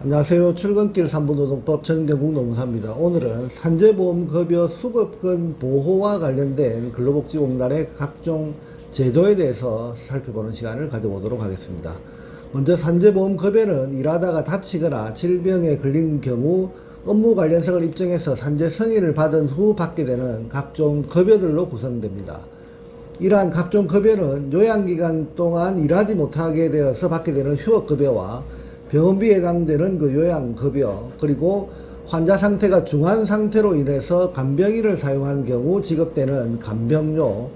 안녕하세요. 출근길 3부 노동법 전경국 노무사입니다. 오늘은 산재보험급여 수급권 보호와 관련된 근로복지공단의 각종 제도에 대해서 살펴보는 시간을 가져보도록 하겠습니다. 먼저 산재보험급여는 일하다가 다치거나 질병에 걸린 경우 업무 관련성을 입증해서 산재 승인을 받은 후 받게 되는 각종 급여들로 구성됩니다. 이러한 각종 급여는 요양기간 동안 일하지 못하게 되어서 받게 되는 휴업급여와 병원비에 해당되는 그 요양급여 그리고 환자 상태가 중한 상태로 인해서 간병인을 사용한 경우 지급되는 간병료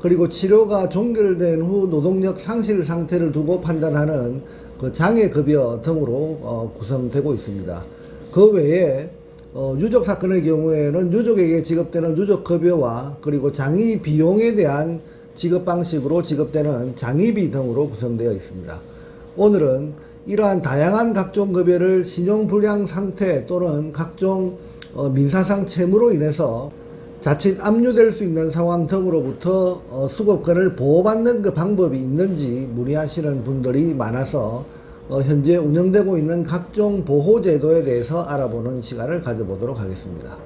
그리고 치료가 종결된 후 노동력 상실 상태를 두고 판단하는 그 장애급여 등으로 어, 구성되고 있습니다. 그 외에 어, 유족 사건의 경우에는 유족에게 지급되는 유족급여와 그리고 장의 비용에 대한 지급 방식으로 지급되는 장의비 등으로 구성되어 있습니다. 오늘은 이러한 다양한 각종 급여를 신용불량 상태 또는 각종 어, 민사상 채무로 인해서 자칫 압류될 수 있는 상황 등으로부터 어, 수급권을 보호받는 그 방법이 있는지 문의하시는 분들이 많아서 어, 현재 운영되고 있는 각종 보호제도에 대해서 알아보는 시간을 가져보도록 하겠습니다.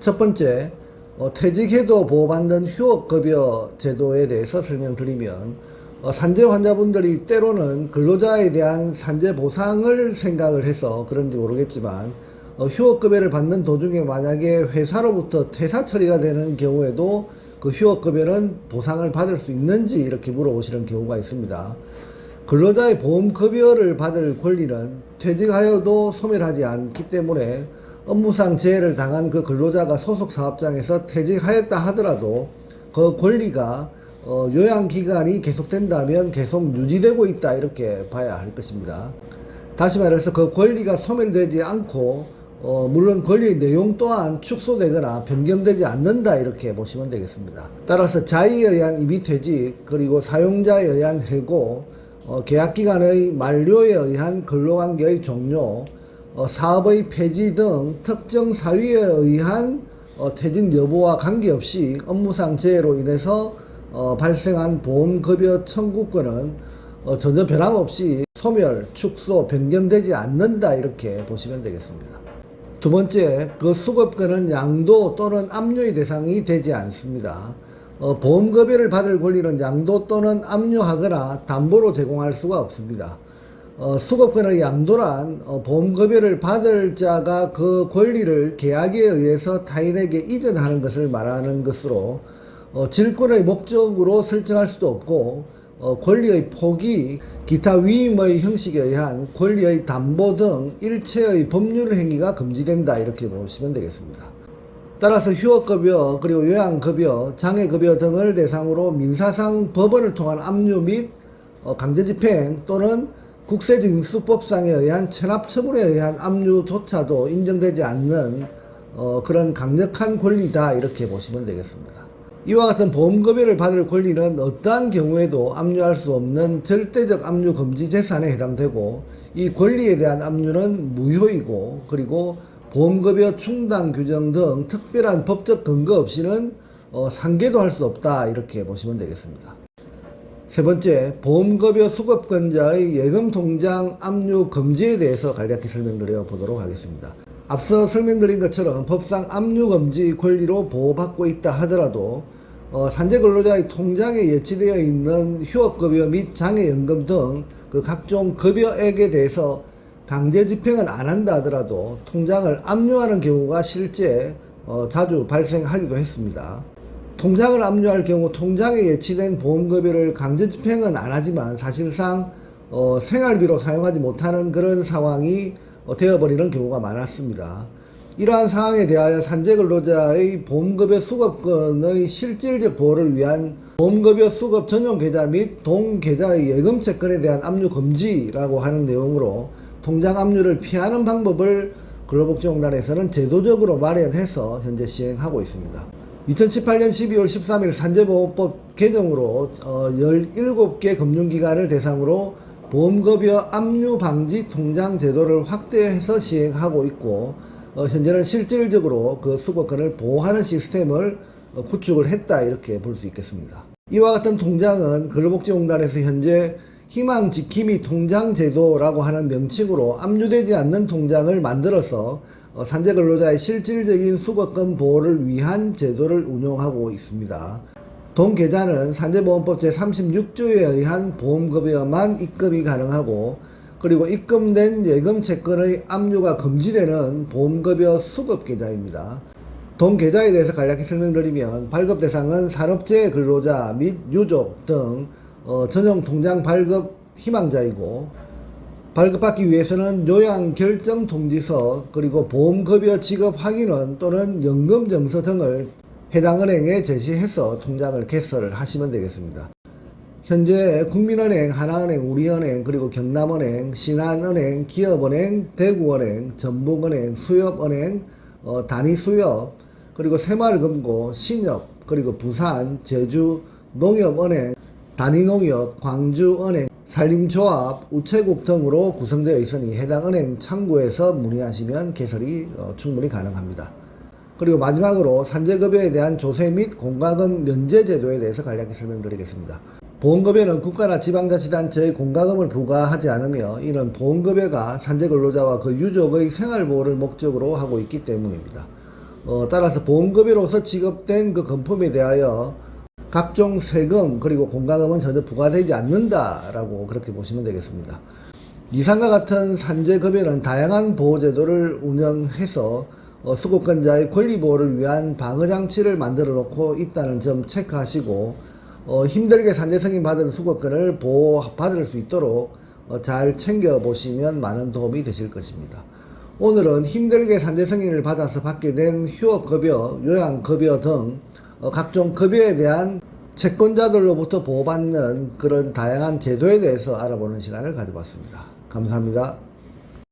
첫 번째, 어, 퇴직해도 보호받는 휴업급여 제도에 대해서 설명드리면 어, 산재 환자분들이 때로는 근로자에 대한 산재 보상을 생각을 해서 그런지 모르겠지만 어, 휴업급여를 받는 도중에 만약에 회사로부터 퇴사 처리가 되는 경우에도 그 휴업급여는 보상을 받을 수 있는지 이렇게 물어보시는 경우가 있습니다. 근로자의 보험급여를 받을 권리는 퇴직하여도 소멸하지 않기 때문에 업무상 재해를 당한 그 근로자가 소속 사업장에서 퇴직하였다 하더라도 그 권리가 어, 요양 기간이 계속된다면 계속 유지되고 있다 이렇게 봐야 할 것입니다. 다시 말해서 그 권리가 소멸되지 않고 어, 물론 권리의 내용 또한 축소되거나 변경되지 않는다 이렇게 보시면 되겠습니다. 따라서 자의에 의한 임의퇴직 그리고 사용자에 의한 해고 어, 계약기간의 만료에 의한 근로관계의 종료 어, 사업의 폐지 등 특정 사유에 의한 어, 퇴직 여부와 관계없이 업무상 재해로 인해서 어, 발생한 보험급여 청구권은 어, 전혀 변함없이 소멸, 축소, 변경되지 않는다 이렇게 보시면 되겠습니다. 두 번째, 그 수급권은 양도 또는 압류의 대상이 되지 않습니다. 어, 보험급여를 받을 권리는 양도 또는 압류하거나 담보로 제공할 수가 없습니다. 어, 수급권의 양도란 어, 보험급여를 받을 자가 그 권리를 계약에 의해서 타인에게 이전하는 것을 말하는 것으로 어, 질권의 목적으로 설정할 수도 없고 어, 권리의 포기, 기타 위임의 형식에 의한 권리의 담보 등 일체의 법률 행위가 금지된다 이렇게 보시면 되겠습니다. 따라서 휴업급여 그리고 요양급여, 장애급여 등을 대상으로 민사상 법원을 통한 압류 및 어, 강제집행 또는 국세징수법상에 의한 체납처분에 의한 압류조차도 인정되지 않는 어, 그런 강력한 권리다 이렇게 보시면 되겠습니다. 이와 같은 보험급여를 받을 권리는 어떠한 경우에도 압류할 수 없는 절대적 압류 금지 재산에 해당되고 이 권리에 대한 압류는 무효이고 그리고 보험급여 충당 규정 등 특별한 법적 근거 없이는 어, 상계도 할 수 없다 이렇게 보시면 되겠습니다. 세 번째, 보험급여 수급권자의 예금 통장 압류 금지에 대해서 간략히 설명드려 보도록 하겠습니다. 앞서 설명드린 것처럼 법상 압류 금지 권리로 보호받고 있다 하더라도 어, 산재 근로자의 통장에 예치되어 있는 휴업급여 및 장애연금 등 그 각종 급여액에 대해서 강제 집행을 안 한다 하더라도 통장을 압류하는 경우가 실제 어, 자주 발생하기도 했습니다. 통장을 압류할 경우 통장에 예치된 보험급여를 강제 집행은 안 하지만 사실상 어, 생활비로 사용하지 못하는 그런 상황이 어, 되어버리는 경우가 많았습니다. 이러한 상황에 대하여 산재 근로자의 보험급여 수급권의 실질적 보호를 위한 보험급여 수급 전용 계좌 및 동계좌의 예금 채권에 대한 압류 금지라고 하는 내용으로 통장 압류를 피하는 방법을 근로복지공단에서는 제도적으로 마련해서 현재 시행하고 있습니다. 2018년 12월 13일 산재보호법 개정으로 어, 17개 금융기관을 대상으로 보험급여 압류 방지 통장 제도를 확대해서 시행하고 있고 어, 현재는 실질적으로 그 수거권을 보호하는 시스템을 어, 구축을 했다 이렇게 볼 수 있겠습니다. 이와 같은 통장은 근로복지공단에서 현재 희망 지킴이 통장 제도라고 하는 명칭으로 압류되지 않는 통장을 만들어서 어, 산재 근로자의 실질적인 수거권 보호를 위한 제도를 운용하고 있습니다. 동 계좌는 산재보험법 제36조에 의한 보험급여만 입금이 가능하고 그리고 입금된 예금 채권의 압류가 금지되는 보험급여 수급 계좌입니다. 동 계좌에 대해서 간략히 설명드리면 발급 대상은 산업재해 근로자 및 유족 등 어, 전용 통장 발급 희망자이고 발급받기 위해서는 요양 결정 통지서 그리고 보험급여 지급 확인원 또는 연금 정서 등을 해당 은행에 제시해서 통장을 개설을 하시면 되겠습니다. 현재 국민은행, 하나은행, 우리은행, 그리고 경남은행, 신한은행, 기업은행, 대구은행, 전북은행, 수협은행, 어, 단위수협, 그리고 새마을금고, 신협, 그리고 부산, 제주, 농협은행, 단위농협, 광주은행, 산림조합, 우체국 등으로 구성되어 있으니 해당 은행 창구에서 문의하시면 개설이 어, 충분히 가능합니다. 그리고 마지막으로 산재급여에 대한 조세 및 공과금 면제 제도에 대해서 간략히 설명드리겠습니다. 보험급여는 국가나 지방자치단체의 공과금을 부과하지 않으며 이는 보험급여가 산재근로자와 그 유족의 생활보호를 목적으로 하고 있기 때문입니다. 어, 따라서 보험급여로서 지급된 그 금품에 대하여 각종 세금 그리고 공과금은 전혀 부과되지 않는다라고 그렇게 보시면 되겠습니다. 이상과 같은 산재급여는 다양한 보호제도를 운영해서 어, 수급권자의 권리 보호를 위한 방어장치를 만들어 놓고 있다는 점 체크하시고 어, 힘들게 산재 승인 받은 수급권을 보호받을 수 있도록 어, 잘 챙겨 보시면 많은 도움이 되실 것입니다. 오늘은 힘들게 산재 승인을 받아서 받게 된 휴업급여, 요양급여 등 어, 각종 급여에 대한 채권자들로부터 보호받는 그런 다양한 제도에 대해서 알아보는 시간을 가져봤습니다. 감사합니다.